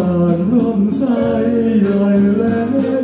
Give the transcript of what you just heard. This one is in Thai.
ผ่านลมใสใหญ่อแล้ว